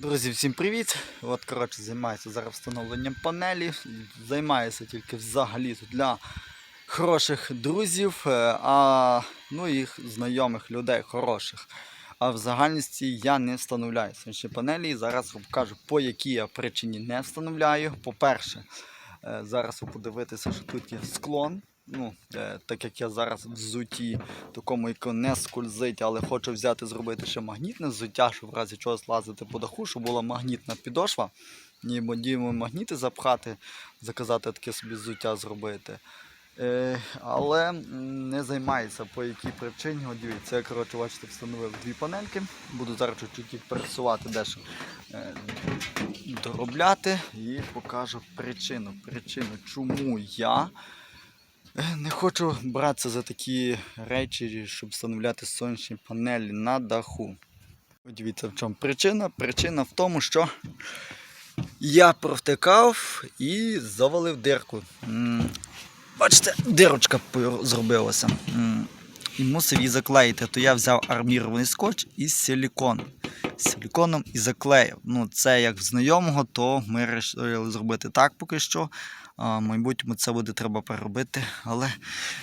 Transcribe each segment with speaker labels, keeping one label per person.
Speaker 1: Друзі, всім привіт! От, коротше, займаюся зараз встановленням панелі. Займаюся тільки взагалі для хороших друзів, е, а ну їх знайомих людей хороших. А в загальності я не встановляю сонячні панелі. І зараз вам покажу, по якій я причині не встановляю. По-перше, е, зараз ви подивитеся, що тут є склон. Ну, е, так як я зараз в взутті такому, яке не скользить, але хочу взяти зробити ще магнітне взуття, щоб в разі чого злазити по даху, щоб була магнітна підошва. І діємо магніти запхати, заказати таке собі взуття зробити. Е, але не займається по якій причині. От дивіться, я коротше, бачите, встановив дві панельки. Буду зараз чуть-чуть їх пересувати дещо е, доробляти і покажу причину. Причину, чому я Не хочу братися за такі речі, щоб встановляти сонячні панелі на даху. Дивіться, в чому причина. Причина в тому, що я провтикав і завалив дирку. Бачите, дирочка зробилася. І мусив її заклеїти. То я взяв армірований скотч із силіконом. Силіконом і заклеїв. Ну, це як в знайомого, то ми вирішили зробити так поки що. А, майбутньому це буде треба переробити. Але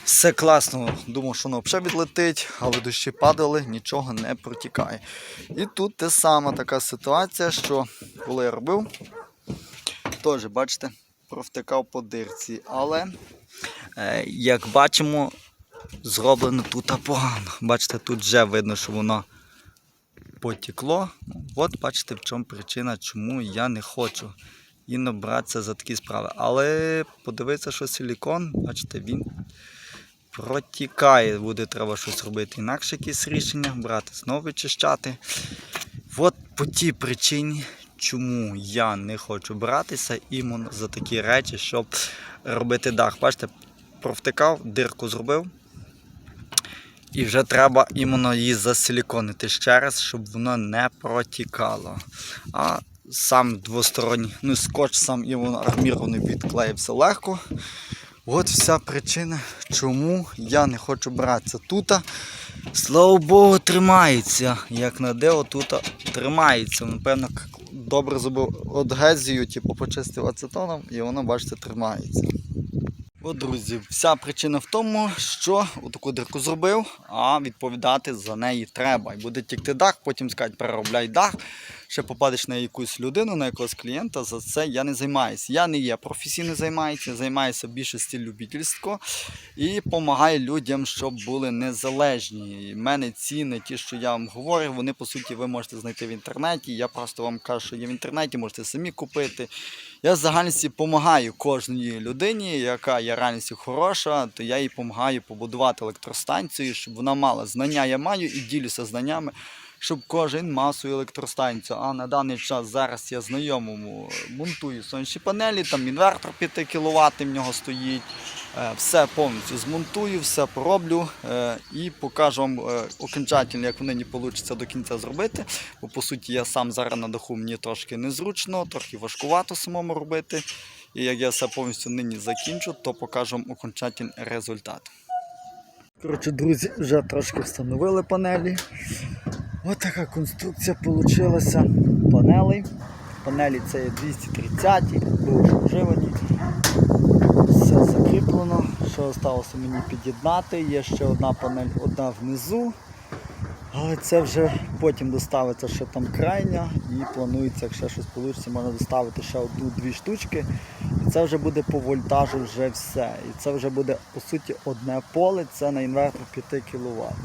Speaker 1: все класно. Думав, що воно взагалі відлетить, але дощі падали, нічого не протікає. І тут те сама така ситуація, що коли я робив, теж, бачите, провтикав по дирці. Але, е, як бачимо, зроблено тут погано. Бачите, тут вже видно, що воно потекло. От бачите, в чому причина, чому я не хочу і братися за такі справи. Але подивитися, що силікон, бачите, він протікає. Буде треба щось робити інакше якісь рішення, брати, знову вичищати. От по тій причині, чому я не хочу братися іменно за такі речі, щоб робити дах. Бачите, провтикав, дирку зробив. І вже треба іменно її засиліконити ще раз, щоб воно не протікало. А сам двосторонній, ну скотч сам іменно армірований відклеївся легко. От вся причина, чому я не хочу братися. Тут, слава Богу, тримається. Як на диво, тут тримається. Напевно, добре зробив адгезію, типу почистив ацетоном, і воно, бачите, тримається. От, друзі, вся причина в тому, що таку дирку зробив, а відповідати за неї треба. І буде тікти дах, потім сказати, переробляй дах, ще попадеш на якусь людину, на якогось клієнта. За це я не займаюся. Я не є професійно займаюся, займаюся більшості любительсько і допомагаю людям, щоб були незалежні. І в мене ціни, ті, що я вам говорю, вони по суті ви можете знайти в інтернеті. Я просто вам кажу, що є в інтернеті, можете самі купити. Я в загальності допомагаю кожній людині, яка є реальністю хороша, то я їй допомагаю побудувати електростанцію, щоб вона мала знання, я маю і ділюся знаннями, щоб кожен мав свою електростанцію. А на даний час зараз я знайомому монтую сонячні панелі, там інвертор 5 кВт в нього стоїть. Е, Все повністю змонтую, все пороблю е, і покажу вам е, окончательно, як в нині вийде до кінця зробити. Бо по суті я сам зараз на даху мені трошки незручно, трохи важкувато самому робити. І як я все повністю нині закінчу, то покажу вам окончательний результат. Коротше, друзі, вже трошки встановили панелі. Ось така конструкція вийшла панелей. Панелі це є 230, були вживані. Все закріплено. Що залишилося мені під'єднати. Є ще одна панель, одна внизу. Але це вже потім доставиться ще там крайня і планується, якщо щось вийде, можна доставити ще одну-дві штучки. І це вже буде по вольтажу вже все. І це вже буде по суті одне поле, це на інвертор 5 кВт.